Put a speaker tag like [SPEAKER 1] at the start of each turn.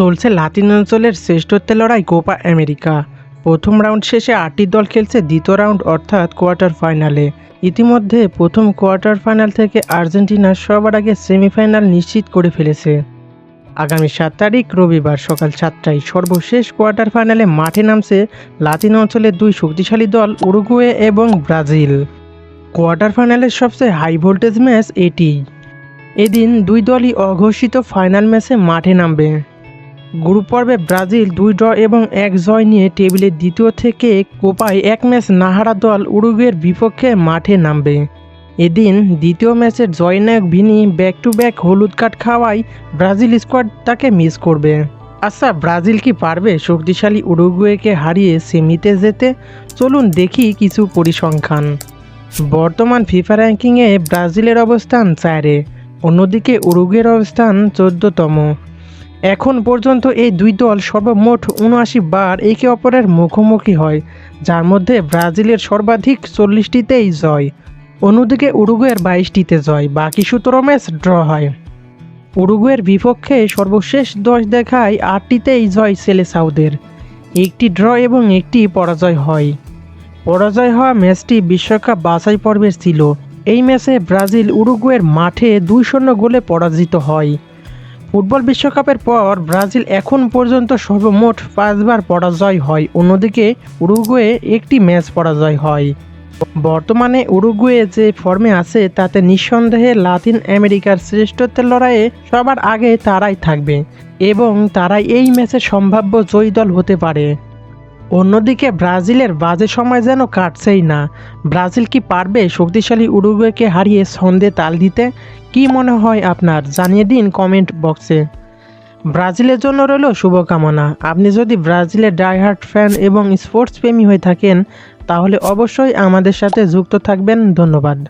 [SPEAKER 1] চলছে লাতিন অঞ্চলের শ্রেষ্ঠত্বের লড়াই কোপা আমেরিকা। প্রথম রাউন্ড শেষে আটটি দল খেলছে দ্বিতীয় রাউন্ড অর্থাৎ কোয়ার্টার ফাইনালে। ইতিমধ্যে প্রথম কোয়ার্টার ফাইনাল থেকে আর্জেন্টিনা সবার আগে সেমিফাইনাল নিশ্চিত করে ফেলেছে। আগামী সাত তারিখ রবিবার সকাল সাতটায় সর্বশেষ কোয়ার্টার ফাইনালে মাঠে নামছে লাতিন অঞ্চলের দুই শক্তিশালী দল উরুগুয়ে এবং ব্রাজিল। কোয়ার্টার ফাইনালের সবচেয়ে হাই ভোল্টেজ ম্যাচ এটি। এদিন দুই দলই অঘোষিত ফাইনাল ম্যাচে মাঠে নামবে। গ্রুপ পর্বে ব্রাজিল দুই ড্র এবং এক জয় নিয়ে টেবিলের দ্বিতীয় থেকে কোপায় এক ম্যাচ নাহারা দল উরুগুয়ের বিপক্ষে মাঠে নামবে। এদিন দ্বিতীয় ম্যাচের জয়নায়ক ভিনি ব্যাক টু ব্যাক হলুদ কার্ড খাওয়ায় ব্রাজিল স্কোয়াড তাকে মিস করবে। আচ্ছা ব্রাজিল কি পারবে শক্তিশালী উরুগুয়েকে হারিয়ে সেমিতে যেতে? চলুন দেখি কিছু পরিসংখ্যান। বর্তমান ফিফা র্যাঙ্কিংয়ে ব্রাজিলের অবস্থান চারে, অন্যদিকে উরুগুয়ের অবস্থান চোদ্দতম। এখন পর্যন্ত এই দুই দল সর্বমোট উনআশি বার একে অপরের মুখোমুখি হয়, যার মধ্যে ব্রাজিলের সর্বাধিক চল্লিশটিতেই জয়। অন্যদিকে উরুগুয়ের বাইশটিতে জয়, বাকি সতেরো ম্যাচ ড্র হয়। উরুগুয়ের বিপক্ষে সর্বশেষ দশ দেখায় আটটিতেই জয় সেলে সাউদের। একটি ড্র এবং একটি পরাজয় হয়। পরাজয় হওয়া ম্যাচটি বিশ্বকাপ বাছাই পর্বের ছিল। এই ম্যাচে ব্রাজিল উরুগুয়ের মাঠে দুই শূন্য গোলে পরাজিত হয়। ফুটবল বিশ্বকাপের পর ব্রাজিল এখন পর্যন্ত সর্বমোট পাঁচবার পরাজয় হয়। অন্যদিকে উরুগুয়ে একটি ম্যাচ পরাজয় হয়। বর্তমানে উরুগুয়ে যে ফর্মে আছে, তাতে নিঃসন্দেহে লাতিন আমেরিকার শ্রেষ্ঠত্বের লড়াইয়ে সবার আগে তারাই থাকবে এবং তারাই এই ম্যাচে সম্ভাব্য জয়ী দল হতে পারে। অন্যদিকে ব্রাজিলের বাজে সময় যেন কাটছেই না। ব্রাজিল কি পারবে শক্তিশালী উরুগুয়েকে হারিয়ে ছন্দে তাল দিতে? কি মনে হয় আপনার? জানিয়ে দিন কমেন্ট বক্সে। ব্রাজিলের জন্য রইল শুভকামনা। আপনি যদি ব্রাজিলের ডাইহার্ট ফ্যান এবং স্পোর্টস প্রেমী হয়ে থাকেন, তাহলে অবশ্যই আমাদের সাথে যুক্ত থাকবেন। ধন্যবাদ।